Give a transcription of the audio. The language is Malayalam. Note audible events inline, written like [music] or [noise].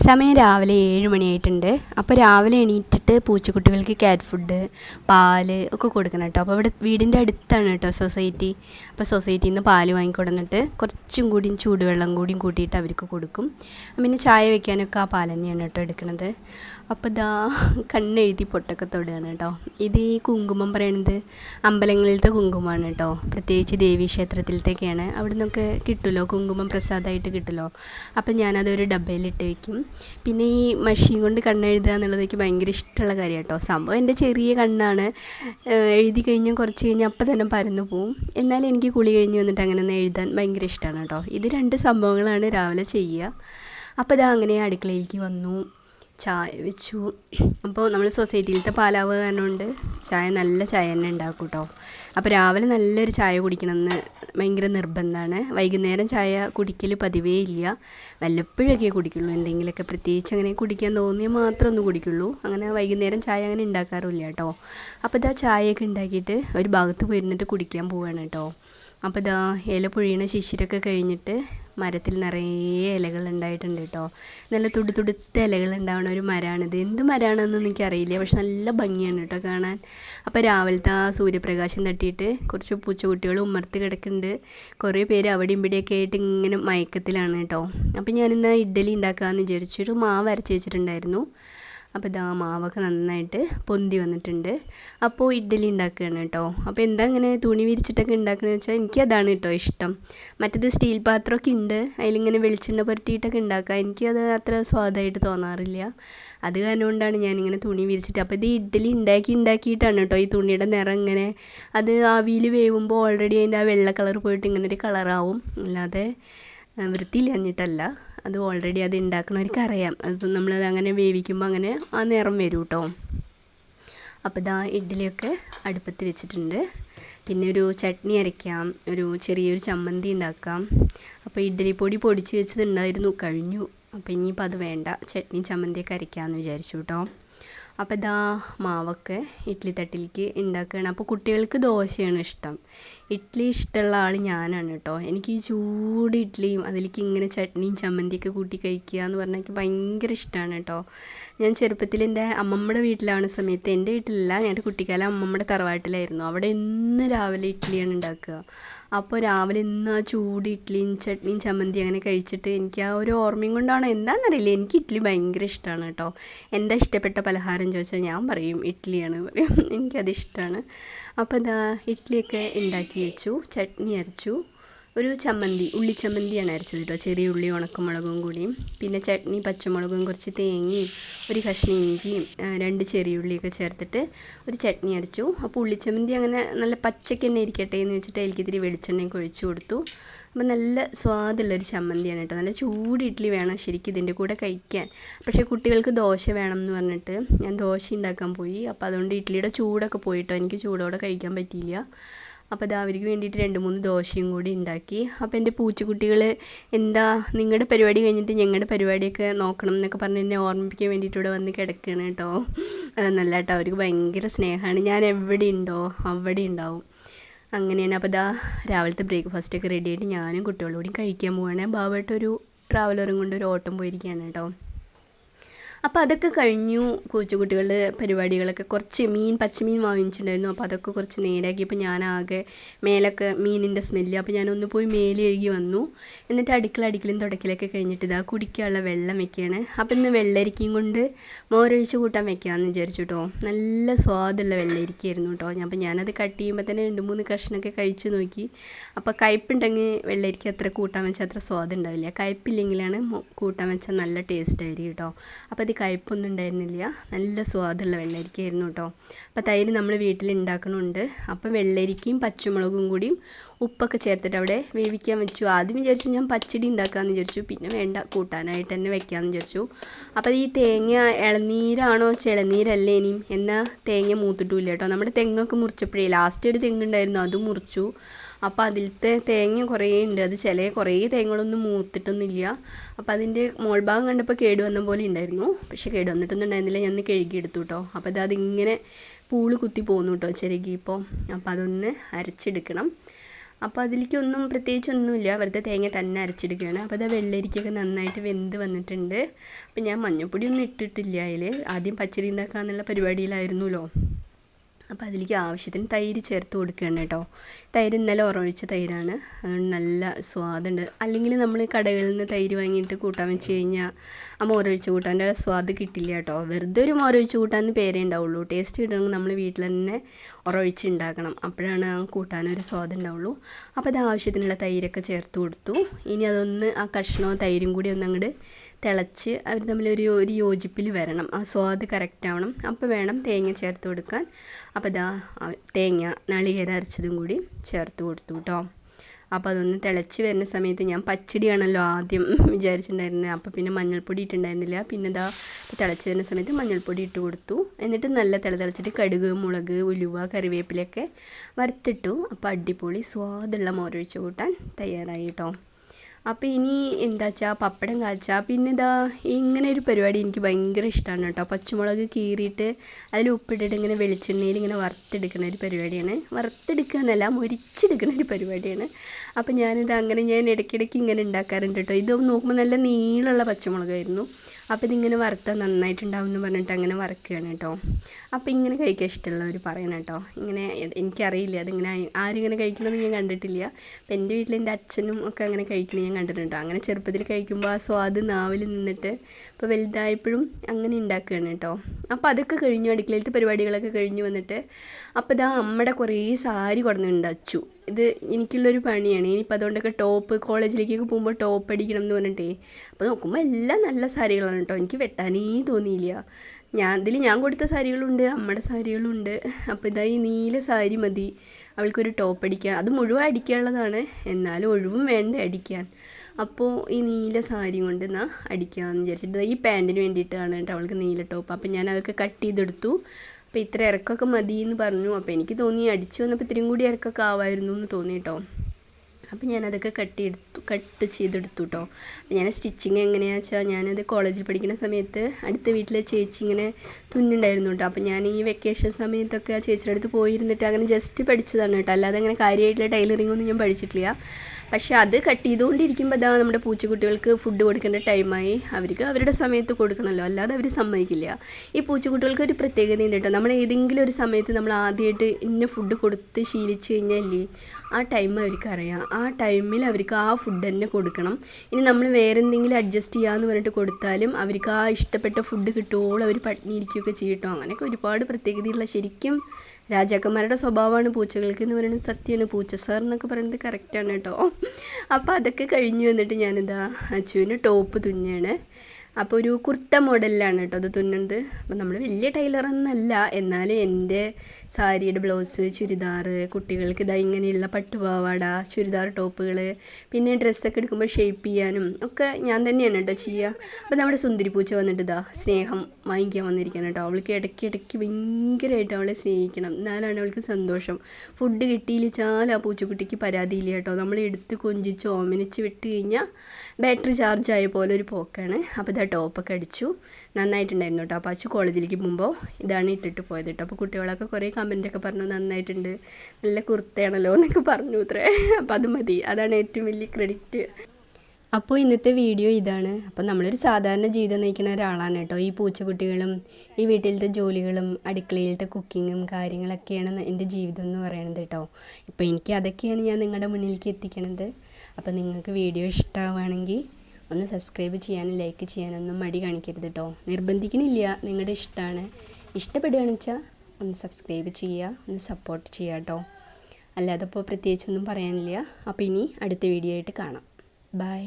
സമയം രാവിലെ ഏഴ് മണിയായിട്ടുണ്ട്. അപ്പോൾ രാവിലെ എണീറ്റിട്ട് പൂച്ചക്കുട്ടികൾക്ക് ക്യാറ്റ് ഫുഡ് പാൽ ഒക്കെ കൊടുക്കണം കേട്ടോ. അപ്പോൾ ഇവിടെ വീടിന്റെ അടുത്താണ് കേട്ടോ സൊസൈറ്റി അപ്പോൾ സൊസൈറ്റിയിൽ നിന്ന് പാൽ വാങ്ങിക്കൊടുന്നിട്ട് കുറച്ചും കൂടിയും ചൂടുവെള്ളം കൂടിയും കൂട്ടിയിട്ട് അവർക്ക് കൊടുക്കും. പിന്നെ ചായ വെക്കാനൊക്കെ ആ പാൽ തന്നെയാണ് കേട്ടോ എടുക്കുന്നത്. അപ്പോൾ ഇതാ കണ്ണെഴുതി പൊട്ടൊക്കെ തൊടുകയാണ് കേട്ടോ. ഇത് ഈ കുങ്കുമം പറയണത് അമ്പലങ്ങളിലത്തെ കുങ്കുമമാണ് കേട്ടോ. പ്രത്യേകിച്ച് ദേവീ ക്ഷേത്രത്തിലത്തെയൊക്കെയാണ്. അവിടെ നിന്നൊക്കെ കിട്ടുമല്ലോ? കുങ്കുമം പ്രസാദമായിട്ട് കിട്ടുമല്ലോ? അപ്പം ഞാനതൊരു ഡബ്ബയിലിട്ട് വെക്കും. പിന്നെ ഈ മഷീൻ കൊണ്ട് കണ്ണെഴുതുക എന്നുള്ളത് എനിക്ക് ഭയങ്കര ഇഷ്ടമുള്ള കാര്യമാണ് കേട്ടോ സംഭവം എന്റെ ചെറിയ കണ്ണാണ്. എഴുതി കഴിഞ്ഞാൽ കുറച്ച് കഴിഞ്ഞാൽ അപ്പം തന്നെ പരന്നു പോവും. എന്നാലും എനിക്ക് കുളി കഴിഞ്ഞ് വന്നിട്ട് അങ്ങനെ ഒന്ന് എഴുതാൻ ഭയങ്കര ഇഷ്ടമാണ് കേട്ടോ. ഇത് രണ്ട് സംഭവങ്ങളാണ് രാവിലെ ചെയ്യുക. അപ്പോൾ ഇതാ അങ്ങനെ അടുക്കളയിലേക്ക് വന്നു. ചായ വെച്ചു. അപ്പോൾ നമ്മൾ സൊസൈറ്റിയിലത്തെ പാലാവ് കാരണം ചായ നല്ല ചായ തന്നെ ഉണ്ടാക്കും കേട്ടോ അപ്പോൾ രാവിലെ നല്ലൊരു ചായ കുടിക്കണമെന്ന് ഭയങ്കര നിർബന്ധമാണ് വൈകുന്നേരം ചായ കുടിക്കൽ പതിവേ ഇല്ല. വല്ലപ്പോഴൊക്കെ കുടിക്കുള്ളൂ. എന്തെങ്കിലുമൊക്കെ പ്രത്യേകിച്ച് അങ്ങനെ കുടിക്കാൻ തോന്നിയാൽ മാത്രം ഒന്ന് കുടിക്കുള്ളൂ. അങ്ങനെ വൈകുന്നേരം ചായ അങ്ങനെ ഉണ്ടാക്കാറില്ല കേട്ടോ അപ്പോൾ ഇതാ ചായയൊക്കെ ഉണ്ടാക്കിയിട്ട് ഒരു ഭാഗത്ത് പോയിരുന്നിട്ട് കുടിക്കാൻ പോവുകയാണ് കേട്ടോ അപ്പോൾ ഇതാ ഇല പൊഴിയണ ശിശിരമൊക്കെ കഴിഞ്ഞിട്ട് മരത്തിൽ നിറയെ ഇലകൾ ഉണ്ടായിട്ടുണ്ട് കേട്ടോ. നല്ല തുടുതുടുത്ത ഇലകൾ ഉണ്ടാവുന്ന ഒരു മരമാണിത് എന്ത് മരമാണെന്ന് മരമാണെന്നൊന്നും എനിക്കറിയില്ല പക്ഷെ നല്ല ഭംഗിയാണ് കേട്ടോ കാണാൻ. അപ്പോൾ രാവിലത്തെ ആ സൂര്യപ്രകാശം തട്ടിയിട്ട് കുറച്ച് പൂച്ചക്കുട്ടികൾ ഉമ്മർത്ത് കിടക്കുന്നുണ്ട്. കുറേ പേര് അവിടെയും ഇവിടെയൊക്കെ ആയിട്ട് ഇങ്ങനെ മയക്കത്തിലാണ് കേട്ടോ. അപ്പോൾ ഞാനിന്ന് ഇഡ്ഡലി ഉണ്ടാക്കാമെന്ന് വിചാരിച്ചൊരു മാവ് അരച്ച് വെച്ചിട്ടുണ്ടായിരുന്നു. അപ്പോൾ ഇതാ മാവൊക്കെ നന്നായിട്ട് പൊന്തി വന്നിട്ടുണ്ട്. അപ്പോൾ ഇഡ്ഡലി ഉണ്ടാക്കുകയാണ് കേട്ടോ. അപ്പോൾ എന്താ ഇങ്ങനെ തുണി വിരിച്ചിട്ടൊക്കെ ഉണ്ടാക്കണമെന്ന് വെച്ചാൽ എനിക്ക് അതാണ് കേട്ടോ ഇഷ്ടം. മറ്റേത് സ്റ്റീൽ പാത്രമൊക്കെ ഉണ്ട്. അതിലിങ്ങനെ വെളിച്ചെണ്ണ പുരട്ടിയിട്ടൊക്കെ ഉണ്ടാക്കുക എനിക്കത് അത്ര സ്വാദായിട്ട് തോന്നാറില്ല. അത് കാരണം കൊണ്ടാണ് ഞാനിങ്ങനെ തുണി വിരിച്ചിട്ട്. അപ്പോൾ ഇത് ഇഡ്ഡലി ഉണ്ടാക്കി ഉണ്ടാക്കിയിട്ടാണ് കേട്ടോ ഈ തുണിയുടെ നിറം ഇങ്ങനെ. അത് ആവിയിൽ വേവുമ്പോൾ ഓൾറെഡി അതിന്റെ ആ വെള്ള കളർ പോയിട്ട് ഇങ്ങനെ ഒരു കളറാവും. അല്ലാതെ വൃത്തിയില്ലാഞ്ഞിട്ടല്ല അത് ഓൾറെഡി അത് ഉണ്ടാക്കണവർക്ക് അറിയാം അത് നമ്മളത് അങ്ങനെ വേവിക്കുമ്പോൾ അങ്ങനെ ആ നിറം വരും കേട്ടോ അപ്പോൾ ഇതാ ഇഡ്ഡലിയൊക്കെ അടുപ്പത്ത് വെച്ചിട്ടുണ്ട്. പിന്നെ ഒരു ചട്നി അരയ്ക്കാം. ഒരു ചെറിയൊരു ചമ്മന്തി ഉണ്ടാക്കാം അപ്പോൾ ഇഡ്ഡലിപ്പൊടി പൊടിച്ച് വെച്ചതുണ്ടായിരുന്നു കഴിഞ്ഞു. അപ്പോൾ ഇനിയിപ്പോൾ അത് വേണ്ട. ചട്നി ചമ്മന്തിയൊക്കെ അരയ്ക്കാമെന്ന് വിചാരിച്ചു കേട്ടോ അപ്പോൾ ഇതാ മാവൊക്കെ ഇഡ്ഡലി തട്ടിലേക്ക് ഉണ്ടാക്കുകയാണ് അപ്പോൾ കുട്ടികൾക്ക് ദോശയാണ് ഇഷ്ടം. ഇഡ്ഡലി ഇഷ്ടമുള്ള ആൾ ഞാനാണ് കേട്ടോ. എനിക്ക് ഈ ചൂട് ഇഡ്ഡലിയും അതിലേക്ക് ഇങ്ങനെ ചട്നിയും ചമ്മന്തിയൊക്കെ കൂട്ടി കഴിക്കുക എന്ന് പറഞ്ഞാൽ എനിക്ക് ഭയങ്കര ഇഷ്ടമാണ് കേട്ടോ. ഞാൻ ചെറുപ്പത്തിൽ എന്റെ അമ്മമ്മയുടെ വീട്ടിലാണ് സമയത്ത് എന്റെ വീട്ടിലല്ല ഞാൻ കുട്ടിക്കാലം അമ്മമ്മയുടെ തറവാട്ടിലായിരുന്നു. അവിടെ എന്നും രാവിലെ ഇഡ്ഡലിയാണ് ഉണ്ടാക്കുക അപ്പോൾ രാവിലെ എന്നും ആ ചൂട് ഇഡ്ഡലിയും ചട്നിയും ചമ്മന്തി അങ്ങനെ കഴിച്ചിട്ട് എനിക്ക് ആ ഒരു ഓർമ്മയും കൊണ്ടാണോ. എന്താണെന്നറിയില്ല എനിക്ക് ഇഡ്ഡലി ഭയങ്കര ഇഷ്ടമാണ് കേട്ടോ. എന്റെ ഇഷ്ടപ്പെട്ട പലഹാരം? ചോദിച്ചാൽ ഞാൻ പറയും ഇഡ്ഡലിയാണ് പറയും. എനിക്കത് ഇഷ്ടമാണ് അപ്പോൾ ഇതാ ഇഡ്ഡലിയൊക്കെ ഉണ്ടാക്കി വെച്ചു ചട്നി അരച്ചു. ഒരു ചമ്മന്തി ഉള്ളി ചമ്മന്തിയാണ് അരച്ചത് കേട്ടോ. ചെറിയ ഉള്ളി ഉണക്കമുളകും കൂടിയും പിന്നെ ചട്നി പച്ചമുളകും കുറച്ച് തേങ്ങയും ഒരു കഷ്ണം ഇഞ്ചിയും രണ്ട് ചെറിയ ഉള്ളിയൊക്കെ ചേർത്തിട്ട് ഒരു ചട്നി അരച്ചു. അപ്പോൾ ഉള്ളിച്ചമ്മന്തി അങ്ങനെ നല്ല പച്ചയ്ക്ക് തന്നെ ഇരിക്കട്ടെ എന്ന് വെച്ചിട്ട് അതിലേക്ക് ഇത്തിരി വെളിച്ചെണ്ണയൊക്കെ ഒഴിച്ചു കൊടുത്തു. അപ്പോൾ നല്ല സ്വാദുള്ളൊരു ചമ്മന്തിയാണ് കേട്ടോ. നല്ല ചൂട് ഇഡ്ഡലി വേണം ശരിക്കും ഇതിന്റെ കൂടെ കഴിക്കാൻ. പക്ഷേ കുട്ടികൾക്ക് ദോശ വേണം എന്ന് പറഞ്ഞിട്ട് ഞാൻ ദോശ ഉണ്ടാക്കാൻ പോയി. അപ്പോൾ അതുകൊണ്ട് ഇഡ്ഡലിയുടെ ചൂടൊക്കെ പോയിട്ടോ എനിക്ക് ചൂടോടെ കഴിക്കാൻ പറ്റിയില്ല. അപ്പോൾ അത് അവർക്ക് വേണ്ടിയിട്ട് രണ്ട് മൂന്ന് ദോശയും കൂടി ഉണ്ടാക്കി. അപ്പോൾ എന്റെ പൂച്ചക്കുട്ടികൾ എന്താ നിങ്ങളുടെ പരിപാടി കഴിഞ്ഞിട്ട് ഞങ്ങളുടെ പരിപാടിയൊക്കെ നോക്കണം എന്നൊക്കെ പറഞ്ഞ് എന്നെ ഓർമ്മിപ്പിക്കാൻ വേണ്ടിയിട്ട് ഇവിടെ വന്ന് കിടക്കുകയാണ് കേട്ടോ. നല്ല കേട്ടോ അവർക്ക് ഭയങ്കര സ്നേഹമാണ് ഞാൻ എവിടെ ഉണ്ടോ അവിടെ ഉണ്ടാവും. അങ്ങനെയാണ്. അപ്പോൾ ഇതാ രാവിലത്തെ ബ്രേക്ക്ഫാസ്റ്റ് ഒക്കെ റെഡി ആയിട്ട് ഞാനും കുട്ടികളോടും കൂടി കഴിക്കാൻ പോവുകയാണ് ബാബുമായിട്ട് ട്രാവലറും കൊണ്ട് ഒരു ഓട്ടം പോയിരിക്കുകയാണ് കേട്ടോ. അപ്പോൾ അതൊക്കെ കഴിഞ്ഞു. കൊച്ചുകുട്ടികളുടെ പരിപാടികളൊക്കെ. കുറച്ച് മീൻ പച്ചമീൻ വാങ്ങിച്ചിട്ടുണ്ടായിരുന്നു. അപ്പോൾ അതൊക്കെ കുറച്ച് ഞാൻ ആകെ മേലൊക്കെ മീനിന്റെ സ്മെല്ല് അപ്പോൾ ഞാനൊന്ന് പോയി മേൽ കഴുകി വന്നു. എന്നിട്ട് അടുക്കള അടിക്കലും തുടക്കലൊക്കെ കഴിഞ്ഞിട്ട് ഇതാ കുടിക്കാനുള്ള വെള്ളം വെക്കുകയാണ് അപ്പോൾ ഇന്ന് വെള്ളരിക്കയും കൊണ്ട് മോരൊഴിച്ച് കൂട്ടാൻ വെക്കാമെന്ന് വിചാരിച്ചു കേട്ടോ നല്ല സ്വാദുള്ള വെള്ളരിക്കയായിരുന്നു കേട്ടോ അപ്പോൾ ഞാനത് കട്ട് ചെയ്യുമ്പോൾ തന്നെ രണ്ട് മൂന്ന് കഷ്ണമൊക്കെ കഴിച്ചു നോക്കി. അപ്പോൾ കയ്പ്പുണ്ടെങ്കിൽ വെള്ളരിക്ക അത്ര കൂട്ടാൻ വെച്ചാൽ അത്ര സ്വാദ് ഉണ്ടാവില്ല കയ്പ്പില്ലെങ്കിലാണ് കൂട്ടാൻ വെച്ചാൽ നല്ല ടേസ്റ്റ് ആയിരിക്കും കേട്ടോ അപ്പോൾ അത് കയ്പ്പൊന്നും ഉണ്ടായിരുന്നില്ല. നല്ല സ്വാദുള്ള വെള്ളരിക്കയായിരുന്നു കേട്ടോ അപ്പോൾ തൈര് നമ്മൾ വീട്ടിൽ ഉണ്ടാക്കണുണ്ട് അപ്പോൾ വെള്ളരിക്കയും പച്ചമുളകും കൂടിയും ഉപ്പൊക്കെ ചേർത്തിട്ട് അവിടെ വേവിക്കാൻ വെച്ചു. ആദ്യം വിചാരിച്ചു ഞാൻ പച്ചടി ഉണ്ടാക്കാമെന്ന് വിചാരിച്ചു. പിന്നെ വേണ്ട കൂട്ടാനായിട്ട് തന്നെ വെക്കാമെന്ന് വിചാരിച്ചു. അപ്പോൾ ഈ തേങ്ങ ഇളനീരാണോ ചെളനീരല്ലേ ഇനിയും? എന്നാൽ തേങ്ങ മൂത്തിട്ടുമില്ല കേട്ടോ നമ്മുടെ തെങ്ങൊക്കെ മുറിച്ചപ്പോഴേ ലാസ്റ്റ് ഒരു തെങ്ങുണ്ടായിരുന്നു അത് മുറിച്ചു. അപ്പോൾ അതിലത്തെ തേങ്ങ കുറേ ഉണ്ട്. അത് ചില കുറേ തേങ്ങകളൊന്നും മൂത്തിട്ടൊന്നുമില്ല. അപ്പോൾ അതിന്റെ മോൾഭാഗം കണ്ടപ്പോൾ കേടുവന്ന പോലെ ഉണ്ടായിരുന്നു. പക്ഷെ കേട് വന്നിട്ടൊന്നും ഉണ്ടായിരുന്നില്ല ഞാൻ ഒന്ന് കഴുകി എടുത്തു കേട്ടോ അപ്പോൾ ഇത് അതിങ്ങനെ പൂൾ കുത്തി പോന്നു കേട്ടോ ചിരകിയപ്പോൾ അപ്പോൾ അതൊന്ന് അരച്ചെടുക്കണം. അപ്പോൾ അതിലേക്കൊന്നും പ്രത്യേകിച്ചൊന്നുമില്ല. വെറുതെ തേങ്ങ തന്നെ അരച്ചെടുക്കുകയാണ്. അപ്പോൾ അത് വെള്ളരിക്കയൊക്കെ നന്നായിട്ട് വെന്ത് വന്നിട്ടുണ്ട്. അപ്പോൾ ഞാൻ മഞ്ഞൾപ്പൊടി ഒന്നും ഇട്ടിട്ടില്ല അതിൽ ആദ്യം പച്ചടി ഉണ്ടാക്കാമെന്നുള്ള പരിപാടിയിലായിരുന്നല്ലോ. അപ്പോൾ അതിലേക്ക് ആവശ്യത്തിന് തൈര് ചേർത്ത് കൊടുക്കുകയാണ് കേട്ടോ. തൈര് ഇന്നലെ ഉറവിച്ച തൈരാണ്. അതുകൊണ്ട് നല്ല സ്വാദുണ്ട് അല്ലെങ്കിൽ നമ്മൾ കടകളിൽ നിന്ന് തൈര് വാങ്ങിയിട്ട് കൂട്ടാൻ വെച്ച് കഴിഞ്ഞാൽ ആ മോരൊഴിച്ച് കൂട്ടാന്റെ സ്വാദ് കിട്ടില്ല കേട്ടോ. വെറുതെ ഒരു മോരൊഴിച്ച് കൂട്ടാൻ പേരേ ഉണ്ടാവുള്ളൂ. ടേസ്റ്റ് കിട്ടണമെങ്കിൽ നമ്മൾ വീട്ടിൽ തന്നെ ഉറവിച്ച് ഉണ്ടാക്കണം. അപ്പോഴാണ് ആ കൂട്ടാനൊരു സ്വാദ് ഉണ്ടാവുള്ളൂ. അപ്പോൾ അത് ആവശ്യത്തിനുള്ള തൈരൊക്കെ ചേർത്ത് കൊടുത്തു. ഇനി അതൊന്ന് ആ കഷ്ണവും തൈരും കൂടി ഒന്ന് അങ്ങോട്ട് തിളച്ച് അവർ തമ്മിൽ ഒരു ഒരു യോജിപ്പിൽ വരണം. ആ സ്വാദ് കറക്റ്റ് ആവണം. അപ്പോൾ വേണം തേങ്ങ ചേർത്ത് കൊടുക്കാൻ. അപ്പോൾ ഇതാ തേങ്ങ നാളികേരം അരച്ചതും കൂടി ചേർത്ത് കൊടുത്തു കേട്ടോ അപ്പോൾ അതൊന്ന് തിളച്ച് വരുന്ന സമയത്ത് ഞാൻ പച്ചടിയാണല്ലോ ആദ്യം [laughs] വിചാരിച്ചിട്ടുണ്ടായിരുന്നത് അപ്പോൾ പിന്നെ മഞ്ഞൾപ്പൊടി ഇട്ടിട്ടുണ്ടായിരുന്നില്ല. പിന്നെ ഇതാ തിളച്ച് വരുന്ന സമയത്ത് മഞ്ഞൾപ്പൊടി ഇട്ട് കൊടുത്തു. എന്നിട്ട് നല്ല തിള തിളച്ചിട്ട് കടുക് മുളക് ഉലുവ കറിവേപ്പിലയൊക്കെ വറുത്തിട്ടു. അപ്പോൾ അടിപൊളി സ്വാദുള്ള മോരൊഴിച്ച് കൂട്ടാൻ തയ്യാറായി കേട്ടോ അപ്പോൾ ഇനി എന്താ വെച്ചാൽ പപ്പടം കാച്ചുക പിന്നെ ഇതാ ഇങ്ങനെ ഒരു പരിപാടി എനിക്ക് ഭയങ്കര ഇഷ്ടമാണ് കേട്ടോ. പച്ചമുളക് കീറിയിട്ട് അതിൽ ഉപ്പിട്ടിട്ട് ഇങ്ങനെ വെളിച്ചെണ്ണയിൽ ഇങ്ങനെ വറുത്തെടുക്കുന്ന ഒരു പരിപാടിയാണ്. വറുത്തെടുക്കുക എന്നല്ല മൊരിച്ചെടുക്കുന്ന ഒരു പരിപാടിയാണ്. അപ്പോൾ ഞാനിത് അങ്ങനെ ഞാൻ ഇടയ്ക്കിടയ്ക്ക് ഇങ്ങനെ ഉണ്ടാക്കാറുണ്ട് കേട്ടോ. ഇത് നോക്കുമ്പോൾ നല്ല നീളമുള്ള പച്ചമുളകായിരുന്നു. അപ്പോൾ ഇതിങ്ങനെ വറുത്താൽ നന്നായിട്ടുണ്ടാവും എന്ന് പറഞ്ഞിട്ട് അങ്ങനെ വറുക്കുകയാണ് കേട്ടോ. അപ്പോൾ ഇങ്ങനെ കഴിക്കാൻ ഇഷ്ടമുള്ളവർ പറയണം കേട്ടോ. ഇങ്ങനെ എനിക്കറിയില്ല അതിങ്ങനെ ആരും ഇങ്ങനെ കഴിക്കണമെന്ന് ഞാൻ കണ്ടിട്ടില്ല. അപ്പോൾ എന്റെ വീട്ടിൽ എന്റെ അച്ഛനും ഒക്കെ അങ്ങനെ കഴിക്കണത് ഞാൻ കണ്ടിട്ടുണ്ട് അങ്ങനെ ചെറുപ്പത്തിൽ കഴിക്കുമ്പോൾ ആ സ്വാദ് നാവിൽ നിന്നിട്ട് ഇപ്പോൾ വലുതായപ്പോഴും അങ്ങനെ ഉണ്ടാക്കുകയാണ് കേട്ടോ അപ്പോൾ അതൊക്കെ കഴിഞ്ഞു അടുക്കളയിലത്തെ പരിപാടികളൊക്കെ കഴിഞ്ഞു വന്നിട്ട് അപ്പോൾ ഇതാ അമ്മയുടെ കുറേ സാരി കൊടുക്കുന്നുണ്ട് അച്ചു. ഇത് എനിക്കുള്ളൊരു പണിയാണ്. ഇനിയിപ്പോൾ അതുകൊണ്ടൊക്കെ ടോപ്പ് കോളേജിലേക്കൊക്കെ പോകുമ്പോൾ ടോപ്പ് അടിക്കണം എന്ന് പറഞ്ഞിട്ടേ. അപ്പോൾ നോക്കുമ്പോൾ എല്ലാം നല്ല സാരികളാണ് കേട്ടോ എനിക്ക് വെട്ടാനേ തോന്നിയില്ല. ഞാൻ ഇതിൽ ഞാൻ കൊടുത്ത സാരികളുണ്ട് അമ്മയുടെ സാരികളുണ്ട്. അപ്പോൾ ഇതാ ഈ നീല സാരി മതി. അവൾക്കൊരു ടോപ്പ് അടിക്കാൻ അത് മുഴുവൻ അടിക്കാനുള്ളതാണ്. എന്നാലും ഒഴിവും വേണ്ടേ അടിക്കാൻ. അപ്പോൾ ഈ നീല സാരി കൊണ്ട് എന്നാൽ അടിക്കാമെന്ന് വിചാരിച്ചിട്ട് ഈ പാന്റിന് വേണ്ടിയിട്ടാണ് കേട്ടോ അവൾക്ക് നീല ടോപ്പ് അപ്പോൾ ഞാൻ അതൊക്കെ കട്ട് ചെയ്തെടുത്തു. അപ്പോൾ ഇത്ര ഇറക്കമൊക്കെ മതി എന്ന് പറഞ്ഞു. അപ്പോൾ എനിക്ക് തോന്നി അടിച്ചു വന്നപ്പോൾ ഇത്രയും കൂടി ഇറക്കമൊക്കെ ആവായിരുന്നു എന്ന് തോന്നി കേട്ടോ അപ്പോൾ ഞാനതൊക്കെ കട്ട് എടുത്തു കട്ട് ചെയ്തെടുത്തു കേട്ടോ ഞാൻ സ്റ്റിച്ചിങ് എങ്ങനെയാണെന്ന് വെച്ചാൽ ഞാനത് കോളേജിൽ പഠിക്കുന്ന സമയത്ത് അടുത്ത വീട്ടിലെ ചേച്ചി ഇങ്ങനെ തുന്നുണ്ടായിരുന്നു കേട്ടോ അപ്പോൾ ഞാൻ ഈ വെക്കേഷൻ സമയത്തൊക്കെ ആ ചേച്ചിയുടെ അടുത്ത് പോയിരുന്നിട്ട് അങ്ങനെ ജസ്റ്റ് പഠിച്ചതാണ് കേട്ടോ. അല്ലാതെ അങ്ങനെ കാര്യമായിട്ടുള്ള ടൈലറിംഗ് ഒന്നും ഞാൻ പഠിച്ചിട്ടില്ല. പക്ഷേ അത് കട്ട് ചെയ്തുകൊണ്ടിരിക്കുമ്പോൾ ദാ നമ്മുടെ പൂച്ചക്കുട്ടികൾക്ക് ഫുഡ് കൊടുക്കേണ്ട ടൈമായി. അവർക്ക് അവരുടെ സമയത്ത് കൊടുക്കണമല്ലോ അല്ലാതെ അവർ സമ്മതിക്കില്ല. ഈ പൂച്ചക്കുട്ടികൾക്ക് ഒരു പ്രത്യേകതയുണ്ട് കേട്ടോ. നമ്മൾ ഏതെങ്കിലും ഒരു സമയത്ത് നമ്മൾ ആദ്യമായിട്ട് ഇന്ന ഫുഡ് കൊടുത്ത് ശീലിച്ച് കഴിഞ്ഞാൽ ആ ടൈം അവർക്ക് അറിയാം. ആ ടൈമിൽ അവർക്ക് ആ ഫുഡ് തന്നെ കൊടുക്കണം. ഇനി നമ്മൾ വേറെ എന്തെങ്കിലും അഡ്ജസ്റ്റ് ചെയ്യാമെന്ന് പറഞ്ഞിട്ട് കൊടുത്താലും അവർക്ക് ആ ഇഷ്ടപ്പെട്ട ഫുഡ് കിട്ടുവോളം അവർ പട്ടിണി ഇരിക്കുകയൊക്കെ ചെയ്യും കേട്ടോ അങ്ങനെയൊക്കെ ഒരുപാട് പ്രത്യേകതയുള്ള ശരിക്കും രാജാക്കന്മാരുടെ സ്വഭാവമാണ് പൂച്ചകൾക്ക് എന്ന് പറയുന്നത് സത്യമാണ്. പൂച്ച സാർ എന്നൊക്കെ പറയുന്നത് കറക്റ്റാണ് കേട്ടോ. അപ്പോൾ അതൊക്കെ കഴിഞ്ഞ് വന്നിട്ട് ഞാനിതാ അച്ചുവിന് ടോപ്പ് തുന്നുകയാണ് അപ്പോൾ ഒരു കുർത്ത മോഡലിലാണ് കേട്ടോ അത് തുന്നുന്നത്. അപ്പോൾ നമ്മൾ വലിയ ടൈലറൊന്നല്ല എന്നാലും എന്റെ സാരിയുടെ ബ്ലൗസ് ചുരിദാർ കുട്ടികൾക്ക് ഇതാ ഇങ്ങനെയുള്ള പട്ടുപാവാട ചുരിദാർ ടോപ്പുകൾ പിന്നെ ഡ്രസ്സൊക്കെ എടുക്കുമ്പോൾ ഷേപ്പ് ചെയ്യാനും ഒക്കെ ഞാൻ തന്നെയാണ് കേട്ടോ ചെയ്യുക അപ്പോൾ നമ്മുടെ സുന്ദരി പൂച്ച വന്നിട്ട് ഇതാ സ്നേഹം വാങ്ങിക്കാൻ വന്നിരിക്കുകയാണ് കേട്ടോ. അവൾക്ക് ഇടയ്ക്ക് ഇടയ്ക്ക് ഭയങ്കരമായിട്ട് അവളെ സ്നേഹിക്കണം. എന്നാലാണ് അവൾക്ക് സന്തോഷം. ഫുഡ് കിട്ടിയില്ലാച്ചാൽ ആ പൂച്ചക്കുട്ടിക്ക് പരാതിയില്ല കേട്ടോ. നമ്മൾ എടുത്ത് കൊഞ്ചിച്ച് ഓമനിച്ച് വിട്ട് കഴിഞ്ഞാൽ ബാറ്ററി ചാർജ് ആയ പോലെ ഒരു പോക്കാണ്. അപ്പോൾ ഇതാ ടോപ്പൊക്കെ അടിച്ചു. നന്നായിട്ടുണ്ടായിരുന്നു കേട്ടോ അപ്പോൾ അച്ചു കോളേജിലേക്ക് പോകുമ്പോൾ ഇതാണ് ഇട്ടിട്ട് പോയത് കേട്ടോ അപ്പോൾ കുട്ടികളൊക്കെ കുറേ കമന്റൊക്കെ പറഞ്ഞു നന്നായിട്ടുണ്ട്. നല്ല കുർത്തയാണല്ലോ എന്നൊക്കെ പറഞ്ഞു ഇത്രേ. അപ്പോൾ അത് മതി. അതാണ് ഏറ്റവും വലിയ ക്രെഡിറ്റ് അപ്പോൾ ഇന്നത്തെ വീഡിയോ ഇതാണ്. അപ്പോൾ നമ്മളൊരു സാധാരണ ജീവിതം നയിക്കുന്ന ഒരാളാണ് കേട്ടോ ഈ പൂച്ചക്കുട്ടികളും ഈ വീട്ടിലത്തെ ജോലികളും അടുക്കളയിലത്തെ കുക്കിങ്ങും കാര്യങ്ങളൊക്കെയാണ് എന്റെ ജീവിതം എന്ന് പറയുന്നത് കേട്ടോ ഇപ്പോൾ എനിക്ക് അതൊക്കെയാണ് ഞാൻ നിങ്ങളുടെ മുന്നിലേക്ക് എത്തിക്കണത്. അപ്പോൾ നിങ്ങൾക്ക് വീഡിയോ ഇഷ്ടമാവുകയാണെങ്കിൽ ഒന്ന് സബ്സ്ക്രൈബ് ചെയ്യാനും ലൈക്ക് ചെയ്യാനൊന്നും മടി കാണിക്കരുത് കേട്ടോ നിർബന്ധിക്കുന്നില്ല നിങ്ങളുടെ ഇഷ്ടമാണ് ഇഷ്ടപ്പെടുകയാണെന്ന് വെച്ചാൽ ഒന്ന് സബ്സ്ക്രൈബ് ചെയ്യുക ഒന്ന് സപ്പോർട്ട് ചെയ്യുക കേട്ടോ അല്ലാതെ ഇപ്പോൾ പ്രത്യേകിച്ചൊന്നും പറയാനില്ല. അപ്പോൾ ഇനി അടുത്ത വീഡിയോ ആയിട്ട് കാണാം. ബൈ